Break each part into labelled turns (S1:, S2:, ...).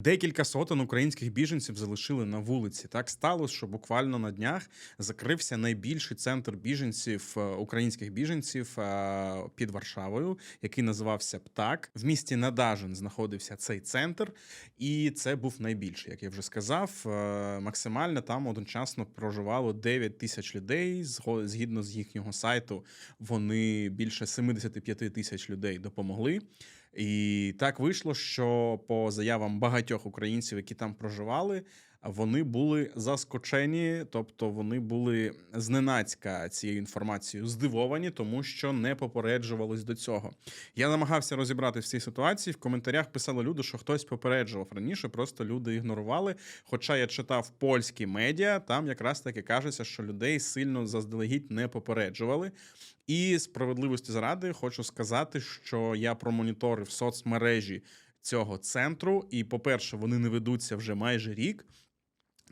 S1: Декілька сотень українських біженців залишили на вулиці. Так сталося, що буквально на днях закрився найбільший центр біженців е, українських біженців е, під Варшавою, який називався ПТАК. В місті Надажин знаходився цей центр, і це був найбільший, як я вже сказав. Е, Максимально там одночасно проживало 9 тисяч людей. Згідно з їхнього сайту, вони більше 75 тисяч людей допомогли. І так вийшло, що по заявам багатьох українців, які там проживали, вони були заскочені, тобто вони були зненацька цією інформацією здивовані, тому що не попереджувались до цього. Я намагався розібрати в цій ситуації. В коментарях писали люди, що хтось попереджував раніше, просто люди ігнорували. Хоча я читав польські медіа, там якраз таки кажеться, що людей сильно заздалегідь не попереджували. І справедливості заради хочу сказати, що я промоніторив соцмережі цього центру. І, по-перше, вони не ведуться вже майже рік.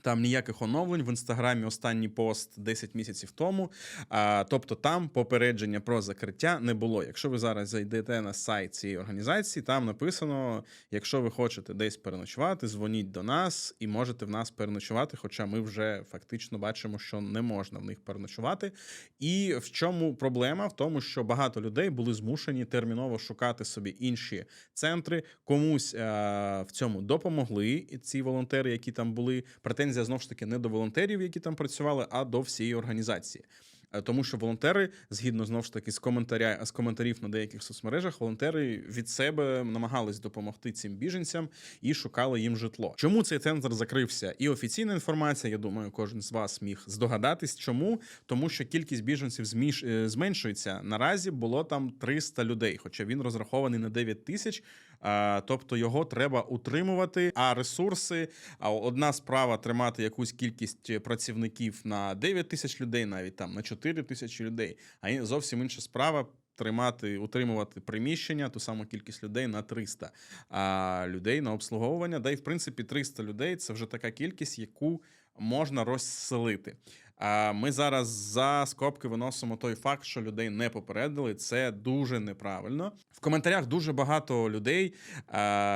S1: Там ніяких оновлень в інстаграмі останній пост 10 місяців тому. А, тобто там попередження про закриття не було. Якщо ви зараз зайдете на сайт цієї організації, там написано: якщо ви хочете десь переночувати, дзвоніть до нас і можете в нас переночувати. Хоча ми вже фактично бачимо, що не можна в них переночувати. І в чому проблема? В тому, що багато людей були змушені терміново шукати собі інші центри. Комусь е, в цьому допомогли ці волонтери, які там були. Претензія знову ж таки не до волонтерів, які там працювали, а до всієї організації. Е, Тому що волонтери, згідно знову ж таки з коментаря з коментарів на деяких соцмережах, волонтери від себе намагались допомогти цим біженцям і шукали їм житло. Чому цей центр закрився? І офіційна інформація, я думаю, кожен з вас міг здогадатись. Чому? Тому що кількість біженців зміш... е, зменшується. Наразі було там 300 людей, хоча він розрахований на 9 тисяч. Тобто його треба утримувати. А ресурси, а одна справа тримати якусь кількість працівників на 9 тисяч людей, навіть там на 4 тисячі людей. А зовсім інша справа. Тримати, утримувати приміщення, ту саму кількість людей на 300 а людей на обслуговування. Да, і в принципі 300 людей це вже така кількість, яку можна розселити. А ми зараз за скобки виносимо той факт, що людей не попередили. Це дуже неправильно. В коментарях дуже багато людей,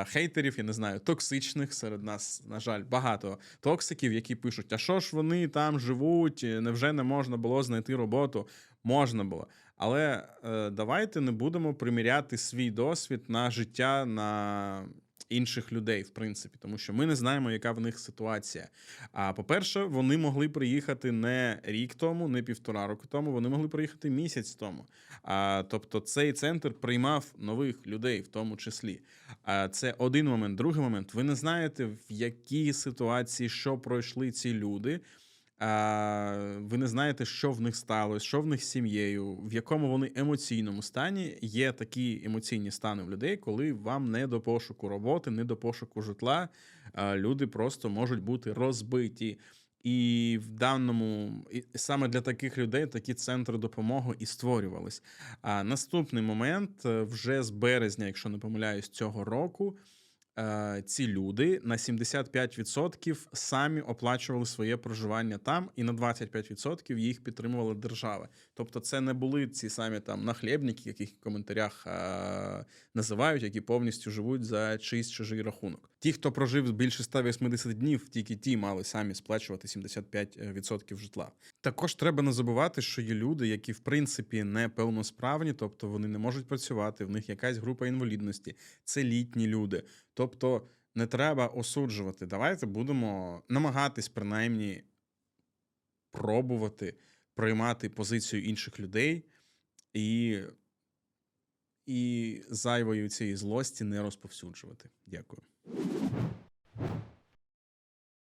S1: хейтерів, я не знаю, токсичних серед нас, на жаль, багато токсиків, які пишуть: а що ж вони там живуть? Невже не можна було знайти роботу? Можна було. Але е, давайте не будемо приміряти свій досвід на життя на інших людей, в принципі, тому що ми не знаємо, яка в них ситуація. А по-перше, вони могли приїхати не рік тому, не півтора року тому, вони могли приїхати місяць тому. А, тобто цей центр приймав нових людей, в тому числі. А, це один момент. Другий момент. Ви не знаєте, в якій ситуації що пройшли ці люди. А, ви не знаєте, що в них сталося, що в них з сім'єю, в якому вони емоційному стані. Є такі емоційні стани в людей, коли вам не до пошуку роботи, не до пошуку житла. Люди просто можуть бути розбиті. І в даному і саме для таких людей такі центри допомоги і створювались. А наступний момент е, вже з березня, якщо не помиляюсь, цього року. Е, Ці люди на 75% самі оплачували своє проживання там, і на 25% їх підтримувала держава. Тобто, це не були ці самі там нахлєбники, яких в коментарях е, називають, які повністю живуть за чийсь чужий рахунок. Ті, хто прожив більше 180 днів, тільки ті мали самі сплачувати 75% житла. Також треба не забувати, що є люди, які в принципі не певносправні, тобто вони не можуть працювати, в них якась група інвалідності, це літні люди. Тобто не треба осуджувати. Давайте будемо намагатись принаймні пробувати приймати позицію інших людей і, і зайвої цієї злості не розповсюджувати. Дякую.